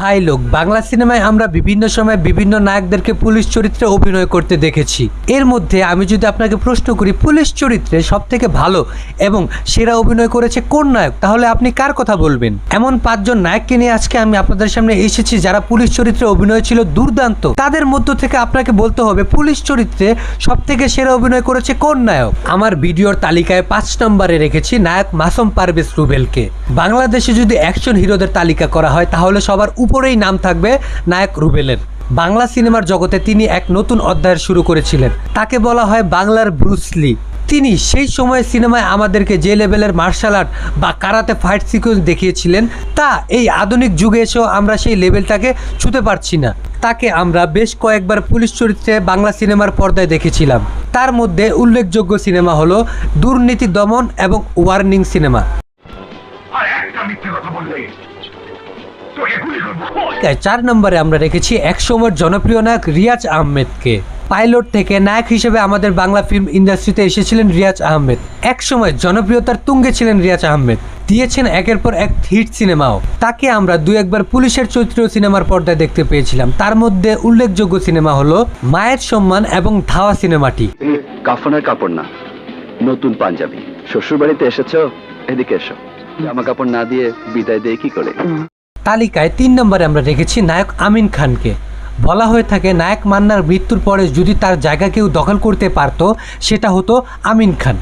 ভাই লোক, বাংলা সিনেমায় আমরা বিভিন্ন সময় বিভিন্ন নায়কদেরকে পুলিশ চরিত্রে অভিনয় করতে দেখেছি। এর মধ্যে আমি যদি আপনাকে প্রশ্ন করি, পুলিশ চরিত্রে সব থেকে ভালো এবং সেরা অভিনয় করেছে কোন নায়ক? তাহলে আপনি কার কথা বলবেন? এমন পাঁচজন নায়ককে নিয়ে আজকে আমি আপনাদের সামনে এসেছি যারা পুলিশ চরিত্রে অভিনয় ছিল দুর্দান্ত। তাদের মধ্য থেকে আপনাকে বলতে হবে, পুলিশ চরিত্রে সব থেকে সেরা অভিনয় করেছে কোন নায়ক? আমার ভিডিওর তালিকায় পাঁচ নম্বরে রেখেছি নায়ক মাসুম পারভেজ রুবেলকে। বাংলাদেশে যদি অ্যাকশন হিরোদের তালিকা করা হয়, তাহলে সবার উপরেই নাম থাকবে নায়ক রুবেলের। বাংলা সিনেমার জগতে তিনি এক নতুন অধ্যায়ের শুরু করেছিলেন। তাকে বলা হয় বাংলার ব্রুসলি তিনি সেই সময় সিনেমায় আমাদেরকে যে লেভেলের মার্শাল আর্ট বা কারাতে ফাইট সিকোয়েন্স দেখিয়েছিলেন, তা এই আধুনিক যুগে এসেও আমরা সেই লেভেলটাকে ছুতে পারছি না। তাকে আমরা বেশ কয়েকবার পুলিশ চরিত্রে বাংলা সিনেমার পর্দায় দেখেছিলাম। তার মধ্যে উল্লেখযোগ্য সিনেমা হলো দুর্নীতি দমন এবং ওয়ার্নিং সিনেমা। চার নম্বরে আমরা রেখেছি একসময়ের জনপ্রিয় নায়ক রিয়াজ আহমেদকে। পাইলট থেকে নায়ক হিসেবে আমাদের বাংলা ফিল্ম ইন্ডাস্ট্রিতে এসেছিলেন রিয়াজ আহমেদ। একসময় জনপ্রিয়তার তুঙ্গে ছিলেন রিয়াজ আহমেদ। দিয়েছেন একের পর এক হিট সিনেমাও তাকে আমরা দু একবার পুলিশের চরিত্র সিনেমার পর্দায় দেখতে পেয়েছিলাম। তার মধ্যে উল্লেখযোগ্য সিনেমা হলো মায়ের সম্মান এবং ধাওয়া সিনেমাটি কাফনের কাপড় না, নতুন পাঞ্জাবি। শ্বশুর বাড়িতে এসেছ? এদিকে এসো। জামা কাপড় না দিয়ে বিদায় দিয়ে কি করে? তালিকায় তিন নম্বরে আমরা রেখেছি নায়ক আমিন খানকে। বলা হয়ে থাকে নায়ক মান্নার মৃত্যুর পরে যদি তার জায়গা কেউ দখল করতে পারত, সেটা হতো Amin Khan.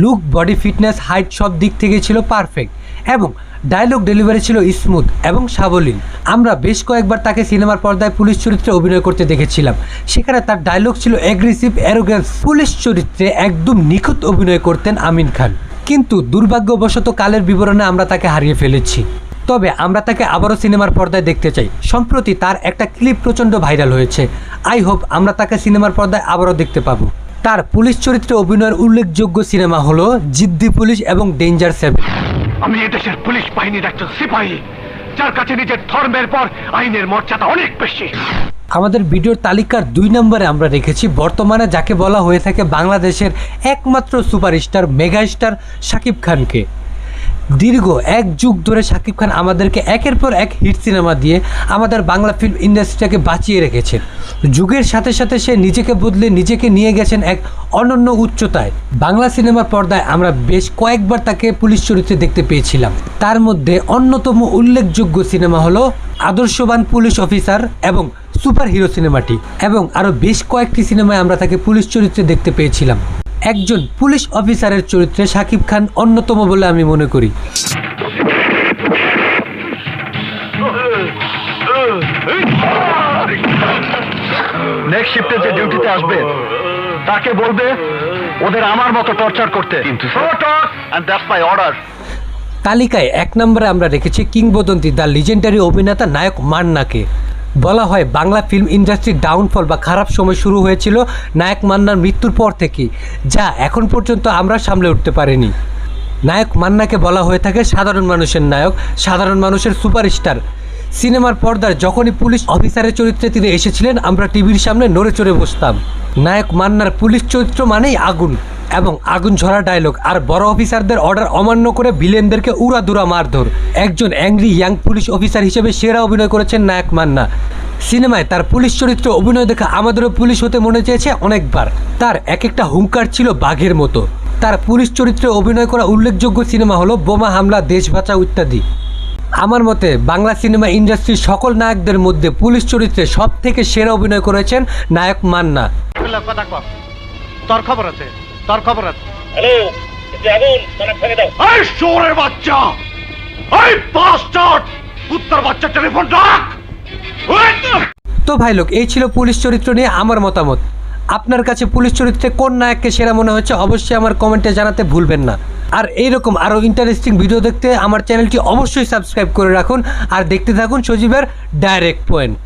Look, body fitness, height সব দিক থেকে ছিল পারফেক্ট এবং ডায়লগ ডেলিভারি ছিল স্মুথ এবং সাবলীল। আমরা বেশ কয়েকবার তাকে সিনেমার পর্দায় পুলিশ চরিত্রে অভিনয় করতে দেখেছিলাম। সেখানে তার ডায়লগ ছিল অ্যাগ্রেসিভ অ্যারোগ্যান্স পুলিশ চরিত্রে একদম নিখুঁত অভিনয় করতেন আমিন খান। কিন্তু দুর্ভাগ্যবশত কালের বিবরণে আমরা তাকে হারিয়ে ফেলেছি। তবে আমরা তাকে আবারও সিনেমার পর্দায় দেখতে চাই। সম্প্রতি তার একটা ক্লিপ প্রচণ্ড ভাইরাল হয়েছে। আই হোপ আমরা তাকে সিনেমার পর্দায় আবারও দেখতে পাবো। তার পুলিশ চরিত্রে অভিনয়ের উল্লেখযোগ্য সিনেমা হলো জিদ্দি পুলিশ এবং ডেঞ্জার সেভেন। আমি এদেশের পুলিশ বাহিনীর একজন সিপাহী যার কাছে নিজের ধর্মের পর আইনের মর্যাদা অনেক বেশি। আমাদের ভিডিওর তালিকার দুই নম্বরে আমরা রেখেছি বর্তমানে যাকে বলা হয়ে থাকে বাংলাদেশের একমাত্র সুপারস্টার মেগাস্টার শাকিব খানকে। দীর্ঘ এক যুগ ধরে শাকিব খান আমাদেরকে একের পর এক হিট সিনেমা দিয়ে আমাদের বাংলা ফিল্ম ইন্ডাস্ট্রিটাকে বাঁচিয়ে রেখেছেন যুগের সাথে সাথে সে নিজেকে বদলে নিজেকে নিয়ে গেছেন এক অনন্য উচ্চতায়। বাংলা সিনেমার পর্দায় আমরা বেশ কয়েকবার তাকে পুলিশ চরিত্রে দেখতে পেয়েছিলাম। তার মধ্যে অন্যতম উল্লেখযোগ্য সিনেমা হলো আদর্শবান পুলিশ অফিসার এবং সুপার হিরো সিনেমাটি এবং আরও বেশ কয়েকটি সিনেমায় আমরা তাকে পুলিশ চরিত্রে দেখতে পেয়েছিলাম। একজন পুলিশ অফিসারের চরিত্রে শাকিব খান অন্যতম বলে আমি মনে করি। নেক্সট শিফটে যে ডিউটিতে আসবে তাকে বলবে ওদের আমার মতো টর্চার করতে। অর্ডার তালিকায় এক নম্বরে আমরা রেখেছি কিংবদন্তি দ্য লিজেন্ডারি অভিনেতা নায়ক মান্নাকে। বলা হয় বাংলা ফিল্ম ইন্ডাস্ট্রির ডাউনফল বা খারাপ সময় শুরু হয়েছিল নায়ক মান্নার মৃত্যুর পর থেকে, যা এখন পর্যন্ত আমরা সামলে উঠতে পারিনি। নায়ক মান্নাকে বলা হয়ে থাকে সাধারণ মানুষের নায়ক, সাধারণ মানুষের সুপারস্টার। সিনেমার পর্দার যখনই পুলিশ অফিসারের চরিত্রে তিনি এসেছিলেন, আমরা টিভির সামনে নড়ে চড়ে বসতাম। নায়ক মান্নার পুলিশ চরিত্র মানেই আগুন। এবং আগুন ঝরা ডায়লগ আর বড় অফিসারদের অর্ডার অমান্য করে ভিলেনদেরকে উড়াদুরা মারধর। একজন অ্যাংরি ইয়াং পুলিশ অফিসার হিসেবে সেরা অভিনয় করেছেন নায়ক মান্না। সিনেমায় তার পুলিশ চরিত্রে অভিনয় দেখা আমাদেরও পুলিশ হতে মনে চেয়েছে অনেকবার। তার এক একটা হুঙ্কার ছিল বাঘের মতো। তার পুলিশ চরিত্রে অভিনয় করা উল্লেখযোগ্য সিনেমা হলো বোমা হামলা, দেশ বাঁচাও ইত্যাদি। আমার মতে বাংলা সিনেমা ইন্ডাস্ট্রির সকল নায়কদের মধ্যে পুলিশ চরিত্রে সব থেকে সেরা অভিনয় করেছেন নায়ক মান্না। তোর খবর আছে? তোর খবর আছে। এই শোরের বাচ্চা! এই বাস্টার্ড কুত্তার বাচ্চা টেলিফোন রাখ তো ভাই লোক এই ছিল পুলিশ চরিত্র নিয়ে আমার মতামত। আপনার কাছে পুলিশ চরিত্রে কোন নায়ককে সেরা মনে হচ্ছে অবশ্যই আমার কমেন্টে জানাতে ভুলবেন না। আর এইরকম আরও ইন্টারেস্টিং ভিডিও দেখতে আমার চ্যানেলটি অবশ্যই সাবস্ক্রাইব করে রাখুন। আর দেখতে থাকুন সজীবের ডাইরেক্ট পয়েন্ট